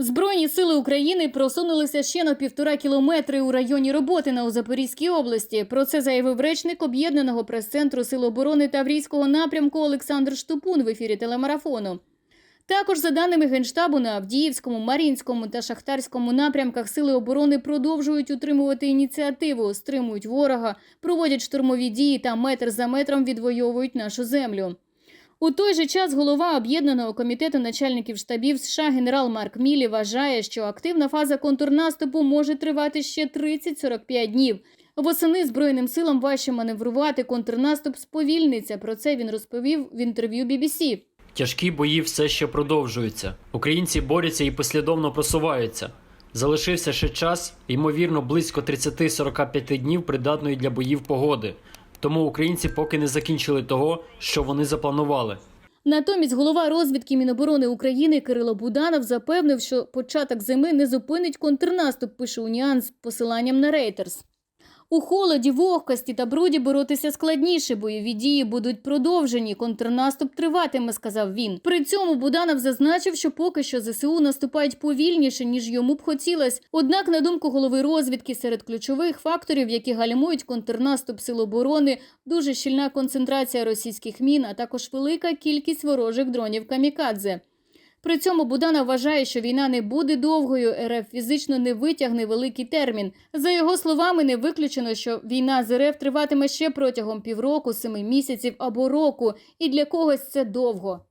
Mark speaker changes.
Speaker 1: Збройні сили України просунулися ще на півтора кілометри у районі Роботина у Запорізькій області. Про це заявив речник об'єднаного прес-центру Сил оборони Таврійського напрямку Олександр Штупун в ефірі телемарафону. Також, за даними Генштабу, на Авдіївському, Мар'їнському та Шахтарському напрямках сили оборони продовжують утримувати ініціативу, стримують ворога, проводять штурмові дії та метр за метром відвоюють нашу землю. У той же час голова об'єднаного комітету начальників штабів США генерал Марк Мілі вважає, що активна фаза контрнаступу може тривати ще 30-45 днів. Восени збройним силам важче маневрувати. Контрнаступ сповільниться. Про це він розповів в інтерв'ю BBC.
Speaker 2: Тяжкі бої все ще продовжуються. Українці борються і послідовно просуваються. Залишився ще час, ймовірно, близько 30-45 днів придатної для боїв погоди. Тому українці поки не закінчили того, що вони запланували.
Speaker 1: Натомість голова розвідки Міноборони України Кирило Буданов запевнив, що початок зими не зупинить контрнаступ, пише Уніан з посиланням на Рейтерс. У холоді, вогкості та бруді боротися складніше. Бойові дії будуть продовжені. Контрнаступ триватиме, сказав він. При цьому Буданов зазначив, що поки що ЗСУ наступають повільніше, ніж йому б хотілось. Однак, на думку голови розвідки, серед ключових факторів, які гальмують контрнаступ сил оборони, дуже щільна концентрація російських мін, а також велика кількість ворожих дронів камікадзе. При цьому Будана вважає, що війна не буде довгою, РФ фізично не витягне великий термін. За його словами, не виключено, що війна з РФ триватиме ще протягом півроку, семи місяців або року, і для когось це довго.